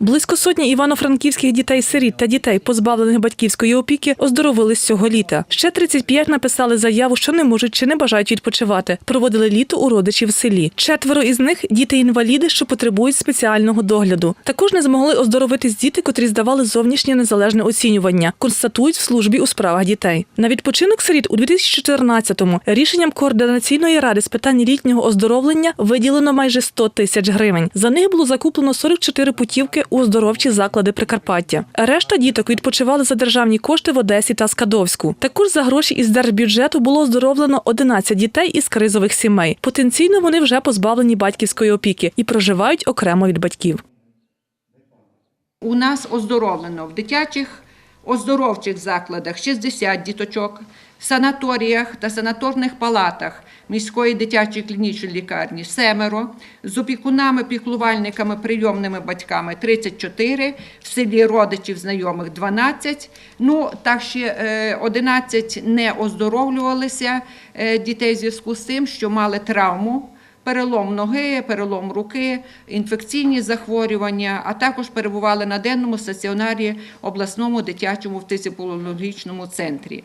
Близько сотні івано-франківських дітей-сиріт та дітей, позбавлених батьківської опіки, оздоровились цього літа. Ще 35 написали заяву, що не можуть чи не бажають відпочивати. Проводили літо у родичів в селі. Четверо із них діти-інваліди, що потребують спеціального догляду. Також не змогли оздоровитись діти, котрі здавали зовнішнє незалежне оцінювання, констатують в службі у справах дітей. На відпочинок сиріт у 2014-му рішенням координаційної ради з питань літнього оздоровлення виділено майже 100 тисяч гривень. За них було закуплено 44 путівки у оздоровчі заклади Прикарпаття. Решта діток відпочивали за державні кошти в Одесі та Скадовську. Також за гроші із держбюджету було оздоровлено 11 дітей із кризових сімей. Потенційно вони вже позбавлені батьківської опіки і проживають окремо від батьків. У нас оздоровлено в дитячих оздоровчих закладах 60 діточок, в санаторіях та санаторних палатах міської дитячої клінічної лікарні семеро, з опікунами, піклувальниками, прийомними батьками 34, в селі родичів знайомих 12. Ну, так ще е, 11 не оздоровлювалися е, дітей в зв'язку з тим, що мали травму перелом ноги, перелом руки, інфекційні захворювання, а також перебували на денному стаціонарі обласному дитячому фтизіологічному центрі.